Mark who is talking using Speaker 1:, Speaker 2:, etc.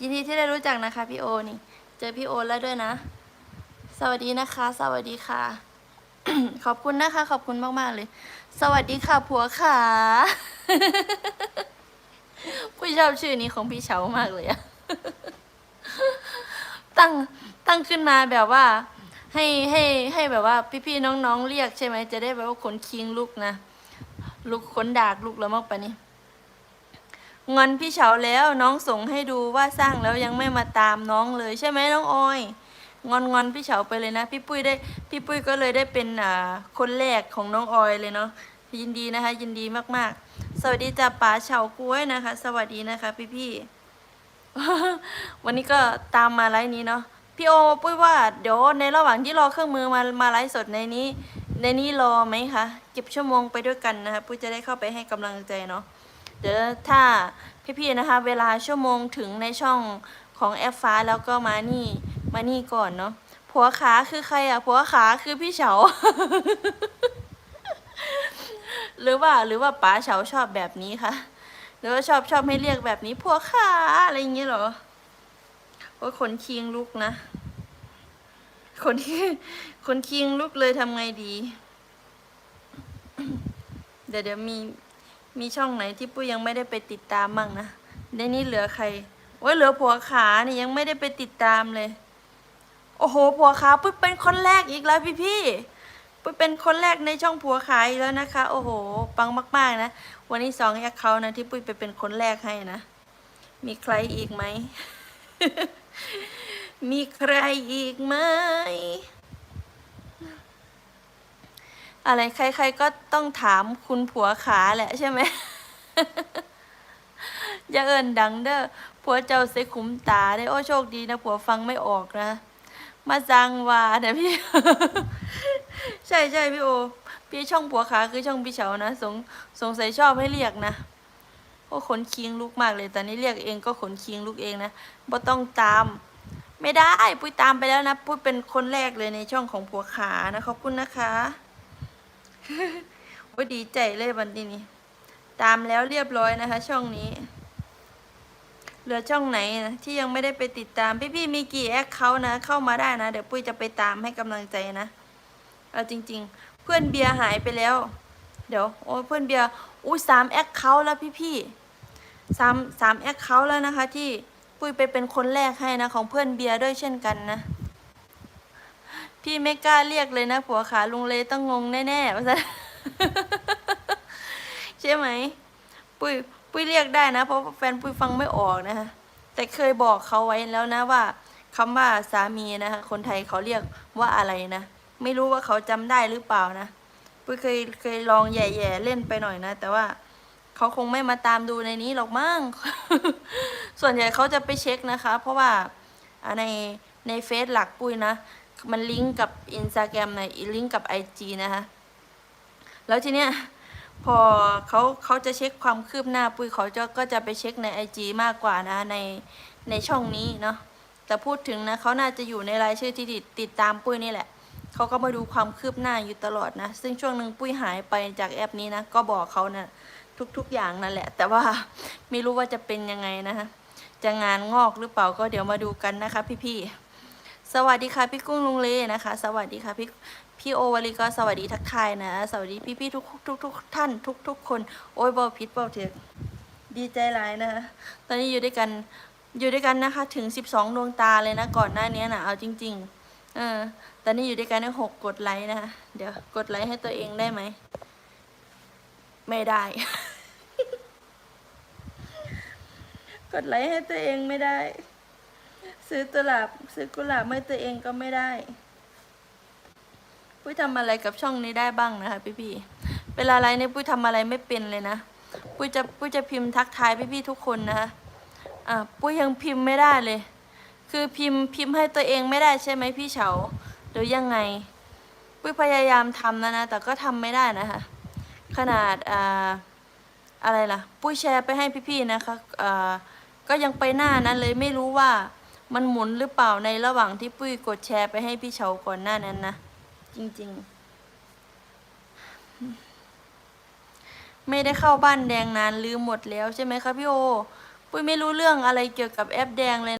Speaker 1: ยินดีที่ได้รู้จักนะคะพี่โอนี่ เจอพี่โอแล้วด้วยนะ สวัสดีนะคะ สวัสดีค่ะ ขอบคุณนะคะ ขอบคุณมากๆเลย สวัสดีค่ะผัวขาผู้ชอบชื่อนี้ของพี่เฉามากเลยอะตั้งตั้งขึ้นมาแบบว่า ให้ให้ให้แบบว่า พี่ๆน้องๆเรียกใช่ไหมจะได้แบบว่าขนคิงลุกนะลุกขนดากลุกแล้วมากปนี่ งอนพี่เฉาแล้วน้องส่งให้ดูว่าสร้างแล้วยังไม่มาตามน้องเลยใช่ไหมน้องออยงอนงอนพี่เฉาไปเลยนะ พี่ปุ้ยได้พี่ปุ้ยก็เลยได้เป็นอ่าคนแรกของน้องออยเลยเนาะยินดีนะคะ ยินดีมากๆ สวัสดีจ้าป๋าเฉากล้วยนะคะ สวัสดีนะคะพี่ๆวันนี้ก็ตามมาไลฟ์นี้เนาะพี่โอปุ้ยว่าเดี๋ยวในระหว่างที่รอเครื่องมือมามาไลฟ์สดในนี้ ในนี้รอไหมคะเก็บชั่วโมงไปด้วยกันนะคะปุ้ยจะได้เข้าไปให้กำลังใจเนาะ เดี๋ยวถ้าพี่ๆนะคะ เวลาชั่วโมงถึงในช่องของแอฟฟ้าแล้วก็มานี่มานี่ก่อนเนาะผัวขาคือใครอะผัวขาคือพี่เฉา หรือว่าหรือว่าป๋าเฉาชอบแบบนี้คะหรือว่าชอบชอบให้เรียกแบบนี้ผัวขาอะไรอย่างเงี้ยเหรอโอ้ยขนคิงลุกนะคนที่คนคิงลุกเลยทำไงดี เดี๋ยวเดี๋ยวมี มีช่องไหนที่ปุ้ยยังไม่ได้ไปติดตามมั่งนะในนี้เหลือใครโอ้ยเหลือผัวขานี่ยังไม่ได้ไปติดตามเลย โอ้โห ผัวขาปุ้ยเป็นคนแรกอีกแล้วพี่พี่ปุ้ยเป็นคนแรกในช่องผัวขาอีกแล้วนะคะ โอ้โห ปังมากๆนะ วันนี้สองแอคเขาท์นะที่ปุ้ยไปเป็นคนแรกให้นะ มีใครอีกไหม มีใครอีกไหม อะไรใคร ๆ ก็ต้องถามคุณผัวขาแหละใช่ไหมอย่าเอินดังเด้อผัวเจ้าเสยขุมตาได้โอ้โชคดีนะผัวฟังไม่ออกนะ มาจังว่าเนี่ยพี่ ใช่ใช่พี่โอ พี่ช่องผัวขาคือช่องพี่เฉานะสงสงสัยชอบให้เรียกนะโอ้ขนคิงลุกมากเลยตอนนี้เรียกเองก็ขนคิงลุกเองนะบ่ต้องตาม ไม่ได้ปุ้ยตามไปแล้วนะปุ้ยเป็นคนแรกเลยในช่องของผัวขานะขอบคุณนะคะ โอ้ดีใจเลยวันนี้นี่ตามแล้วเรียบร้อยนะคะ ช่องนี้เหลือช่องไหนนะที่ยังไม่ได้ไปติดตาม พี่ๆมีกี่แอคเขานะ เข้ามาได้นะ เดี๋ยวปุ้ยจะไปตามให้กำลังใจนะเอาจริง ๆ เพื่อนเบียร์หายไปแล้ว เดี๋ยวโอ้เพื่อนเบียร์อุ้ยสามแอคเขาแล้วพี่ๆสามสามแอคเขาแล้วนะคะ ที่ปุ้ยไปเป็นคนแรกให้นะ ของเพื่อนเบียร์ด้วยเช่นกันนะ พี่ไม่กล้าเรียกเลยนะผัวขาลุงเลต้องงงแน่ๆว่าซะใช่ไหม ปุ้ยปุ้ยเรียกได้นะ เพราะแฟนปุ้ยฟังไม่ออกนะคะแต่เคยบอกเขาไว้แล้วนะว่าคำว่าสามีนะคะคนไทยเขาเรียกว่าอะไรนะไม่รู้ว่าเขาจำได้หรือเปล่านะปุ้ยเคยเคยลองแย่ๆเล่นไปหน่อยนะ แต่ว่าเขาคงไม่มาตามดูในนี้หรอกมั้งส่วนใหญ่เขาจะไปเช็คนะคะ เพราะว่าในในเฟซหลักปุ้ยนะ มันลิงก์กับอินสตาแกรมในลิงก์กับไอจีนะคะแล้วทีเนี้ยพอเขาเขาจะเช็คความคืบหน้าปุ้ยเขาจะก็จะไปเช็คในไอจมากกว่านะในในช่องนี้เนาะแต่พูดถึงนะเขาน่าจะอยู่ในรายชื่อที่ติดติดตามปุ้ยนี่แหละเขาก็มาดูความคืบหน้าอยู่ตลอดนะ ซึ่งช่วงหนึ่งปุ้ยหายไปจากแอปนี้นะ ก็บอกเขานะทุกๆอย่างนั่นแหละ แต่ว่าไม่รู้ว่าจะเป็นยังไงนะคะจะงานงอกหรือเปล่าก็เดี๋ยวมาดูกันนะคะพี่ๆ สวัสดีค่ะพี่กุ้งลุงเลนะคะ สวัสดีค่ะพี่พี่โอวาลีก็สวัสดีทักทายนะ สวัสดีพี่พี่ๆทุกทุกทุกท่านทุกทุกคน โอ้ยบอพิษบอเถอะดีใจหลายนะคะตอนนี้อยู่ด้วยกันอยู่ด้วยกันนะคะถึงสิบสองดวงตาเลยนะก่อนหน้านี้นะเอาจริง ๆ เออตอนนี้อยู่ด้วยกันได้หกกดไลค์นะคะเดี๋ยวกดไลค์ให้ตัวเองได้ไหมไม่ได้ กดไลค์ให้ตัวเองไม่ได้ ซื้อตลับซื้อกุหลาบให้ตัวเองก็ไม่ได้ปุ้ยทำอะไรกับช่องนี้ได้บ้างนะคะพี่ๆเวลาไลฟ์เนี่ยปุ้ยทำอะไรไม่เป็นเลยนะปุ้ยจะปุ้ยจะพิมพ์ทักทายพี่ๆทุกคนนะคะอะปุ้ยยังพิมพ์ไม่ได้เลย คือพิมพ์พิมพ์ให้ตัวเองไม่ได้ใช่ไหมพี่เฉาหรือยังไง ปุ้ยพยายามทำนะนะ แต่ก็ทำไม่ได้นะคะขนาดอ่าอะไรล่ะ ปุ้ยแชร์ไปให้พี่ๆนะคะอ่าก็ยังไปหน้านั้นเลยไม่รู้ว่า มันหมุนหรือเปล่าในระหว่างที่ปุ้ยกดแชร์ไปให้พี่เฉาก่อนหน้านั้นนะ จริง ๆ ไม่ได้เข้าบ้านแดงนานลืมหมดแล้วใช่ไหมคะพี่โอ ปุ้ยไม่รู้เรื่องอะไรเกี่ยวกับแอปแดงเลย